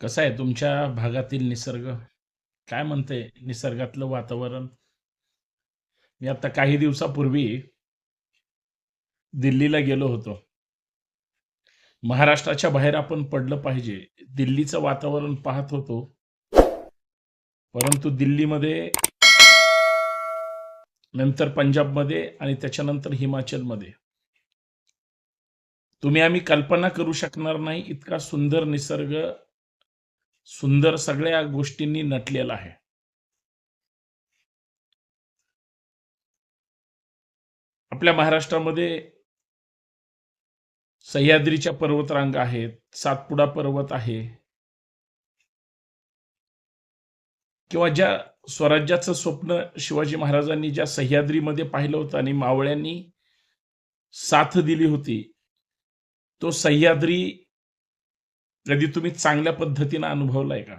कसं आहे तुमच्या भागातील निसर्ग? काय म्हणते निसर्गातलं वातावरण? मी आता काही दिवसापूर्वी दिल्लीला गेलो होतो. महाराष्ट्राच्या बाहेर आपण पडलं पाहिजे. दिल्लीचं वातावरण पाहत होतो. परंतु दिल्लीमध्ये नंतर पंजाबमध्ये आणि त्याच्यानंतर हिमाचलमध्ये तुम्ही आम्ही कल्पना करू शकणार नाही इतका सुंदर निसर्ग, सुंदर सगळ्या गोष्टींनी नटलेला आहे. आपल्या महाराष्ट्रामध्ये सह्याद्रीच्या पर्वतरांगा आहेत, सातपुडा पर्वत आहे. किंवा ज्या स्वराज्याचं स्वप्न शिवाजी महाराजांनी ज्या सह्याद्रीमध्ये पाहिलं होतं आणि मावळ्यांनी साथ दिली होती, तो सह्याद्री कधी तुम्ही चांगल्या पद्धतीनं अनुभवलाय का?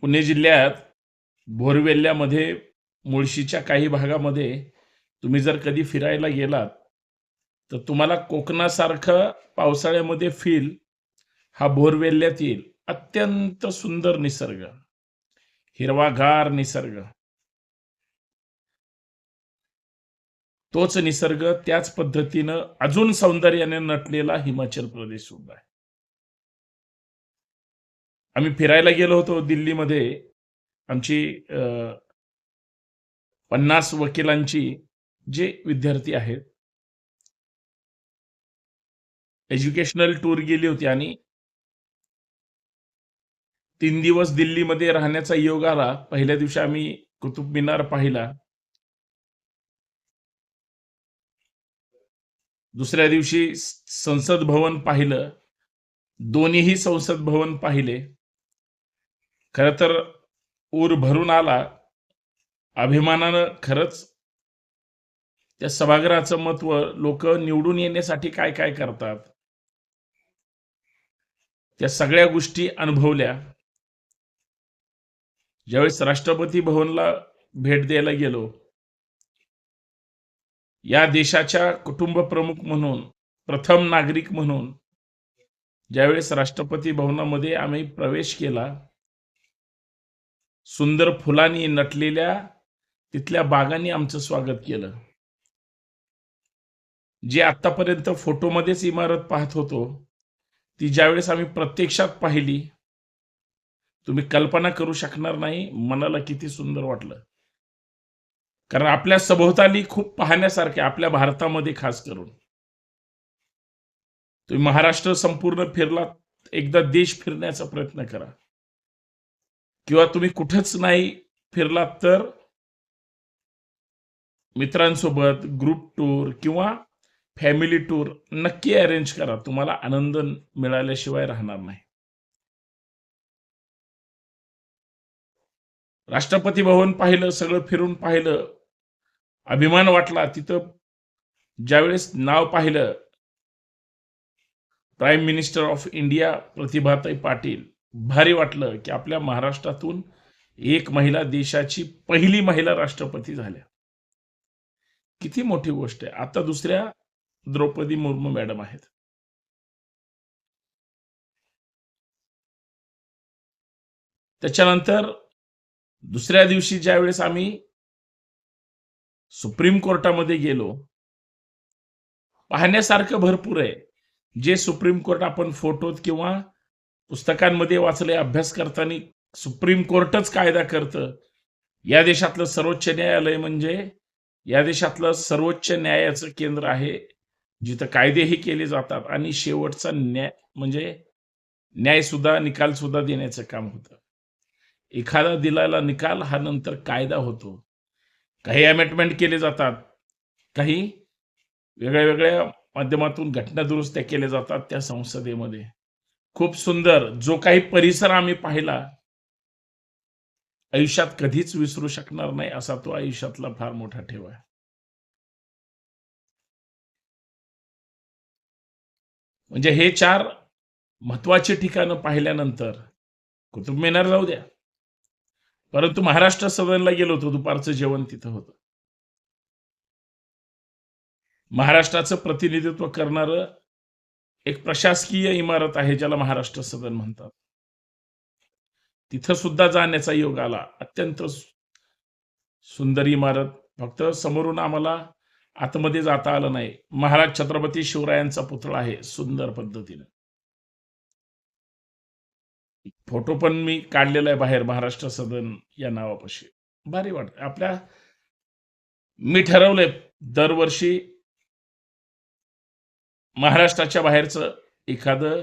पुणे जिल्ह्यात बोरवेल्ल्यामध्ये, मुळशीच्या काही भागामध्ये तुम्ही जर कधी फिरायला गेलात, तर तुम्हाला कोकणासारखं पावसाळ्यामध्ये फील हा बोरवेल्ल्यात येईल. अत्यंत सुंदर निसर्ग, हिरवागार निसर्ग. तोच निसर्ग त्याच पद्धतीनं अजून सौंदर्याने नटलेला हिमाचल प्रदेश सुद्धा आहे. आम्ही फिरायला गेलो होतो दिल्लीमध्ये. आमची पन्नास वकिलांची जे विद्यार्थी आहेत एज्युकेशनल टूर गेली होती आणि तीन दिवस दिल्लीमध्ये राहण्याचा योग आला. पहिल्या दिवशी आम्ही कुतुब मिनार पाहिला. दुसऱ्या दिवशी संसद भवन पाहिलं. दोन्हीही संसद भवन पाहिले. खरं तर ऊर भरून आला. अभिमानानं खरंच त्या सभागृहाचं महत्त्व लोक निवडून येण्यासाठी काय-काय करतात. त्या सगळ्या गोष्टी अनुभवल्या. ज्यावेळेस राष्ट्रपती भवनला भेट द्यायला गेलो या देशाच्या कुटुंब प्रमुख म्हणून, प्रथम नागरिक म्हणून ज्यावेळेस राष्ट्रपती भवनामध्ये आम्ही प्रवेश केला सुंदर फुलांनी नटलेल्या तिथल्या बागांनी आमचं स्वागत केलं. जे आतापर्यंत फोटोमध्येच इमारत पाहत होतो, ती ज्यावेळेस आम्ही प्रत्यक्षात पाहिली, तुम्ही कल्पना करू शकणार नाही मनाला किती सुंदर वाटलं. कारण आपल्या सभोवताली खूप पाहण्यासारखे आपल्या भारतामध्ये खास करून. तुम्ही महाराष्ट्र संपूर्ण फिरलात, एकदा देश फिरण्याचा प्रयत्न करा. किंवा तुम्ही कुठेच नाही फिरलात तर मित्रांसोबत ग्रुप टूर किंवा फॅमिली टूर नक्की अरेंज करा. तुम्हाला आनंद मिळाल्याशिवाय राहणार नाही. राष्ट्रपती भवन पाहिलं, सगळं फिरून पाहिलं. अभिमान वाटला. तिथं ज्यावेळेस नाव पाहिलं prime minister of India Pratibhatai Patil. भारी वाटलं, की आपल्या महाराष्ट्रातून एक महिला देशाची पहिली महिला राष्ट्रपती झाल्या. किती मोठी गोष्ट आहे. आता दुसऱ्या द्रौपदी मुर्मू मॅडम आहेत. त्याच्यानंतर दुसऱ्या दिवशी ज्यावेळेस आम्ही सुप्रीम कोर्टामध्ये गेलो पाहण्यासारखं भरपूर आहे. जे सुप्रीम कोर्ट आपण फोटोत किंवा पुस्तकांमध्ये वाचले अभ्यास करताना सुप्रीम कोर्टच कायदा करतं. या देशातलं सर्वोच्च न्यायालय म्हणजे या देशातलं सर्वोच्च न्यायाचं केंद्र आहे. जिथं कायदेही केले जातात आणि शेवटचा न्याय म्हणजे न्यायसुद्धा, निकालसुद्धा देण्याचं काम होतं. एखादा दिलेला निकाल हा नंतर कायदा होतो. काही अमेंडमेंट केले जातात. काही वेगळ्या-वेगळ्या माध्यमातून घटना दुरुस्त्या केल्या जातात त्या संसदेमध्ये. खूप सुंदर जो काही परिसर आम्ही पाहिला आयुष्यात कधीच विसरू शकणार नाही असा तो आयुष्यातला फार मोठा ठेवा आहे. म्हणजे हे चार महत्वाची ठिकाणं पाहिल्यानंतर कुतुब मिनार जाऊ द्या. परंतु महाराष्ट्र सदनला गेलो होतो. दुपारचं जेवण तिथं होतं. महाराष्ट्राचं प्रतिनिधित्व करणारं एक प्रशासकीय इमारत आहे ज्याला महाराष्ट्र सदन म्हणतात तिथं सुद्धा जाण्याचा योग आला अत्यंत सुंदर इमारत फक्त समोरून आम्हाला आतमध्ये जाता आलं नाही महाराज छत्रपती शिवरायांचा पुतळा आहे सुंदर पद्धतीनं फोटो पण मी काढलेला आहे बाहेर महाराष्ट्र सदन या नावापाशी. भारी वाटत आपल्या मी ठरवलंय दरवर्षी महाराष्ट्राच्या बाहेरचं एखादं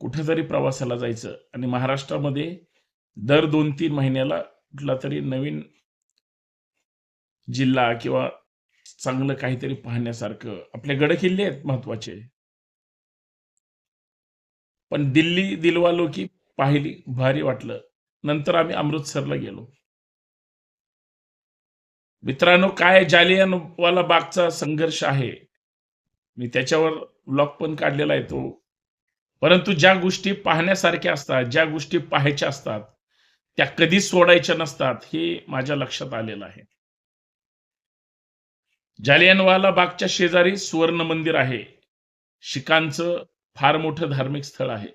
कुठेतरी प्रवासाला जायचं आणि महाराष्ट्रामध्ये दर दोन तीन महिन्याला कुठला तरी नवीन जिल्हा किंवा चांगलं काहीतरी पाहण्यासारखं. आपले गड किल्ले आहेत महत्त्वाचे. पण दिल्ली दिलवालो की पाहिली भारी वाटलं. नंतर आम्ही अमृतसरला गेलो. मित्रांनो काय जालियनवाला बागचा संघर्ष आहे. मी त्याच्यावर ब्लॉग पण काढलेला आहे तो. परंतु ज्या गोष्टी पाहण्यासारख्या असतात ज्या गोष्टी पाहायच्या असतात त्या कधीच सोडायच्या नसतात हे माझ्या लक्षात आलेलं आहे. जालियनवाला बागच्या शेजारी सुवर्ण मंदिर आहे. शिखांचं फार मोठं धार्मिक स्थळ आहे.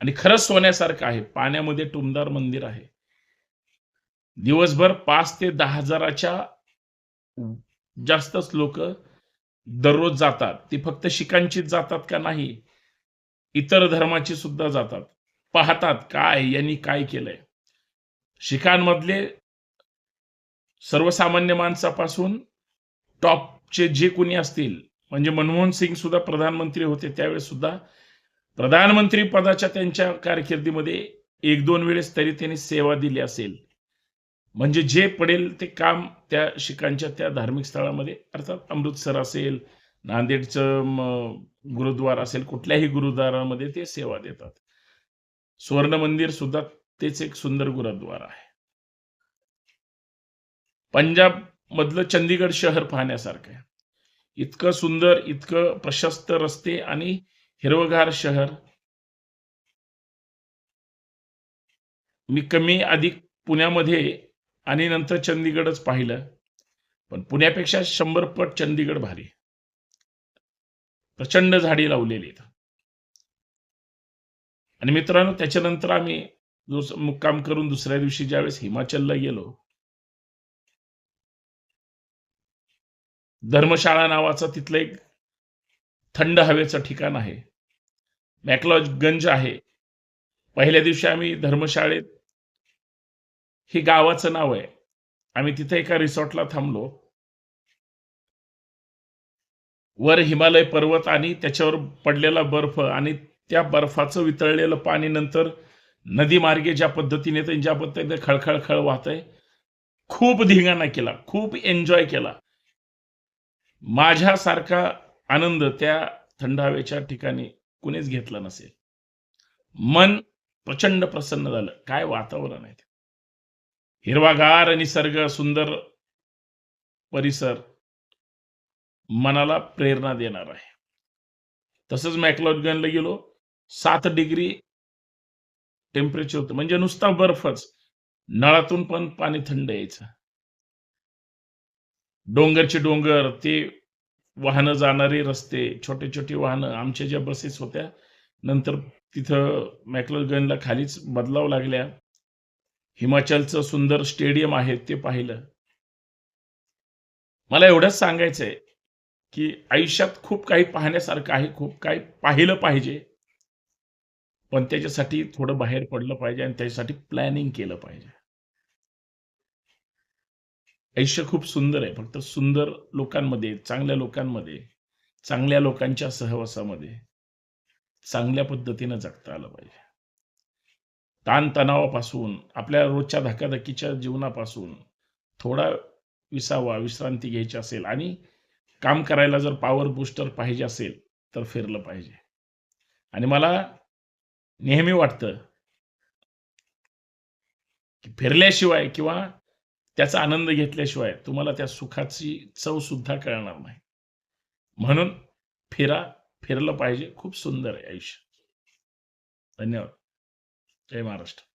आणि खरंच सोन्यासारखं आहे. पाण्यामध्ये टुमदार मंदिर आहे. दिवसभर पाच ते दहा हजाराच्या जास्तच लोक दररोज जातात. ती फक्त शिखांचीच जातात का नाही? इतर धर्माची सुद्धा जातात. पाहतात काय यांनी काय केलंय. शिखांमधले सर्वसामान्य माणसापासून टॉपचे जे कोणी असतील म्हणजे मनमोहन सिंग सुद्धा प्रधानमंत्री होते त्यावेळेस सुद्धा. प्रधानमंत्री पदाच्या त्यांच्या कारकिर्दीमध्ये एक दोन वेळेस तरी त्यांनी सेवा दिली असेल. म्हणजे जे पडेल ते काम त्या शिखांच्या त्या धार्मिक स्थळामध्ये अर्थात अमृतसर असेल नांदेडचं गुरुद्वार असेल कुठल्याही गुरुद्वारामध्ये ते सेवा देतात. सुवर्ण मंदिर सुद्धा तेच एक सुंदर गुरुद्वार आहे. पंजाब मधलं चंदीगड शहर पाहण्यासारखं आहे. इतकं सुंदर इतकं प्रशस्त रस्ते आणि हिरवगार शहर. मी कमी अधिक पुण्यामध्ये आणि नंतर चंदीगडच पाहिलं. पण पुण्यापेक्षा शंभर पट चंदीगड भारी. प्रचंड झाडी लावलेली आहेत आणि मित्रांनो त्याच्यानंतर आम्ही मुक्काम करून दुसऱ्या दिवशी ज्यावेळेस हिमाचलला गेलो धर्मशाळा नावाचं तिथलं एक थंड हवेचं ठिकाण आहे. मॅकलॉज गंज आहे. पहिल्या दिवशी आम्ही धर्मशाळेत हे गावाचं नाव आहे. आम्ही तिथे एका रिसॉर्टला थांबलो. वर हिमालय पर्वत आणि त्याच्यावर पडलेला बर्फ आणि त्या बर्फाचं वितळलेलं पाणी नंतर नदी मार्गे ज्या पद्धतीने येतं ज्या पद्धतीने खळखळ खळ वाहतंय खूप धिंगाणा केला खूप एन्जॉय केला. माझ्यासारखा आनंद त्या थंड हवेच्या ठिकाणी कुणीच घेतला नसेल. मन प्रचंड प्रसन्न झालं. काय वातावरण आहे हिरवागार निसर्ग सुंदर परिसर मनाला प्रेरणा देणार आहे. तसंच मॅकलॉडगनला गेलो सात डिग्री टेम्परेचर होतं. म्हणजे नुसता बर्फच. नळातून पण पाणी थंड यायचं. डोंगरचे डोंगर ते वाहनं जाणारे रस्ते छोटे छोटे वाहनं आमच्या ज्या बसेस होत्या नंतर तिथं मॅकलॉडगनला खालीच बदलाव लागल्या. हिमाचलचं सुंदर स्टेडियम आहे ते पाहिलं. मला एवढंच सांगायचंय की आयुष्यात खूप काही पाहण्यासारखं आहे खूप काही पाहिलं पाहिजे. पण त्याच्यासाठी थोडं बाहेर पडलं पाहिजे आणि त्याच्यासाठी प्लॅनिंग केलं पाहिजे. आयुष्य खूप सुंदर आहे फक्त सुंदर लोकांमध्ये चांगल्या लोकांमध्ये चांगल्या लोकांच्या सहवासामध्ये चांगल्या पद्धतीनं जगता आलं पाहिजे. ताणतणावापासून आपल्या रोजच्या धकाधकीच्या जीवनापासून थोडा विसावा विश्रांती घ्यायची असेल आणि काम करायला जर पॉवर बूस्टर पाहिजे असेल तर फिरलं पाहिजे. आणि मला नेहमी वाटतं की फिरल्याशिवाय किंवा त्याचा आनंद घेतल्याशिवाय तुम्हाला त्या सुखाची चव सुद्धा कळणार नाही. म्हणून फिरा फिरलं पाहिजे. खूप सुंदर आहे आयुष्य. धन्यवाद. जय महाराष्ट्र.